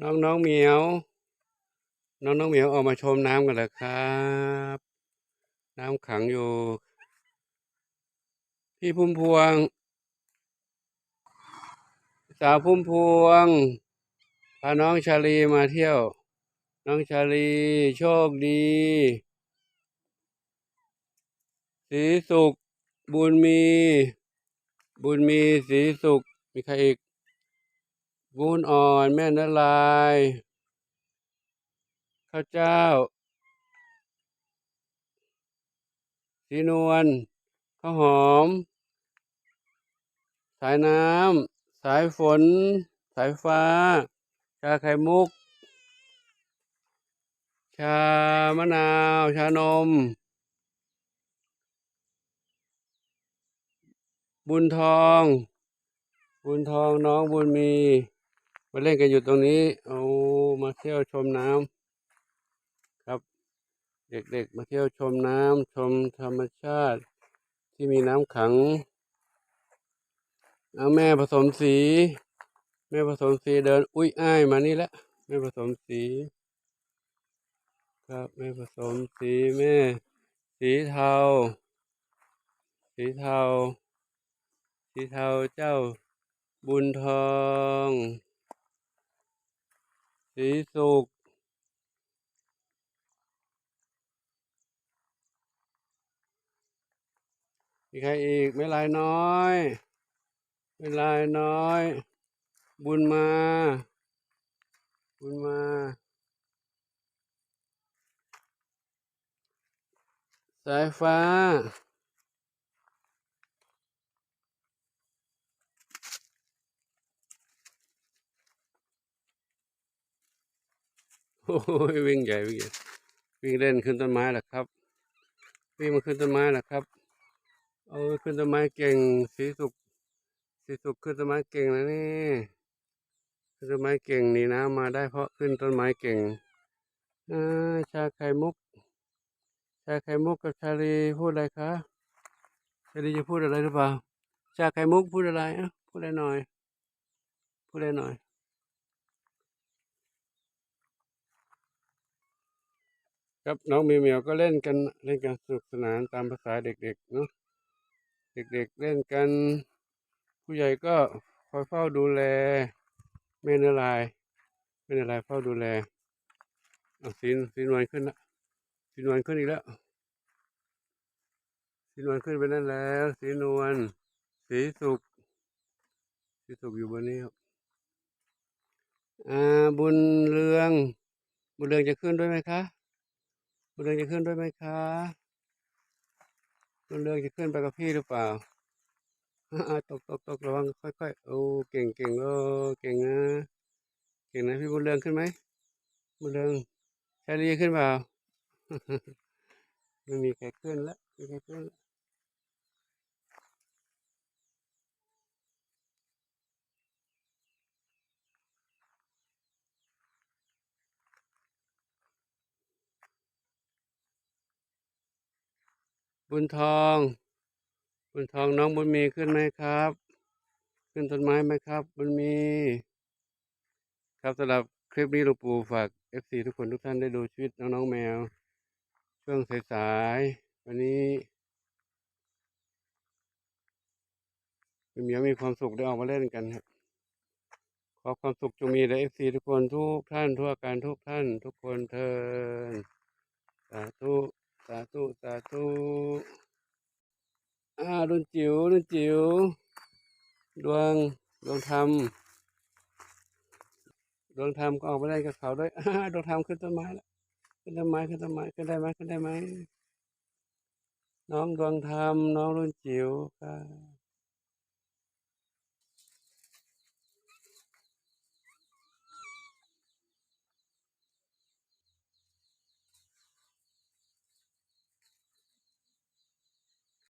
น้องน้องเหมียว น้องน้องเหมียวออกมาชมน้ำกันเหรอครับ น้ำขังอยู่ พี่พุ่มพวง สาวพุ่มพวง พาน้องชาลีมาเที่ยว น้องชาลีโชคดี สีสุข บุญมี บุญมีสีสุข มีใครอีก บุญอ่อนแม่นลายข้าวเจ้า สีนวลข้าวหอม สายน้ำ สายฝน สายฟ้า ชาไข่มุก ชามะนาว ชานม บุญทอง บุญทองน้องบุญมี มาเล่นกันอยู่ตรงนี้เอามาเที่ยวชมน้ำครับ เด็กๆมาเที่ยวชมน้ำชมธรรมชาติ ที่มีน้ำขังเอาแม่ผสมสี แม่ผสมสีเดิน อุ้ยอ้ายมานี่แหละแม่ผสมสี ครับแม่ผสมสีแม่ สีเทา สีเทา สีเทาเจ้าบุญทอง สีสุขมีใครอีกไม่ลายน้อยไม่ลายน้อย บุญมา บุญมาสายฟ้า โอ้ยวิ่งใหญ่วิ่งใหญ่วิ่งเล่นขึ้นต้นไม้แหละครับ วิ่งมาขึ้นต้นไม้แหละครับ เอาขึ้นต้นไม้เก่งสีสุกสีสุกขึ้นต้นไม้เก่งนะนี่ ขึ้นต้นไม้เก่งนี่น้ำมาได้เพราะขึ้นต้นไม้เก่งอาชาไข่มุก ชาไข่มุกกับชาลีพูดอะไรคะชาลีจะพูดอะไรหรือเปล่า ชาไข่มุกพูดอะไรอะพูดอะไรหน่อย พูดอะไรหน่อย ครับน้องเหมียวเมียวก็เล่นกันเล่นกันสนุกสนานตามภาษาเด็กๆเนาะเด็กๆเล่นกัน ผู้ใหญ่ก็คอยเฝ้าดูแลแม่เนื้อลายแม่เนื้อลายเฝ้าดูแลเอาสีนสีนวลขึ้นละสีนวลขึ้นอีกแล้วสีนวลขึ้นไปนั่นแล้ว สีนวลสีสุกสีสุกอยู่บนนี้ครับอ่าบุญเรืองบุญเรืองจะขึ้นด้วยไหมคะ บุญเรืองจะขึ้นด้วยไหมคะบุญเรืองจะขึ้นไปกับพี่หรือเปล่าตกตกตกระวังค่อยๆโอ้เก่งเก่งโอ้เก่งนะเก่งนะพี่บุญเรืองขึ้นไหมบุญเรืองชาลีขึ้นเปล่าไม่มีใครขึ้นแล้วไม่มีใครขึ้นแล้ว บุญทอง บุญทองน้องบุญมีขึ้นไหมครับ ขึ้นต้นไม้ไหมครับบุญมี ครับสำหรับคลิปนี้หลวงปู่ฝาก FC ทุกคนทุกท่านได้ดูชีวิตน้องๆแมว ช่วงสายๆวันนี้เหมียวมีความสุขได้ออกมาเล่นกันครับ ขอความสุขจงมีแด่ FC ทุกคนทุกท่านทั่วการทุกท่าน ทุกคนเทินสาธุสาธุสาธุ รุ่นจิ๋วรุ่นจิ๋วดวงดวงธรรมดวงธรรมก็ออกมาได้กับเขาด้วยดวงธรรมขึ้นต้นไม้แล้วขึ้นต้นไม้ขึ้นต้นไม้ขึ้นได้ไหมขึ้นได้ไหมน้องดวงธรรมน้องรุ่นจิ๋วครับ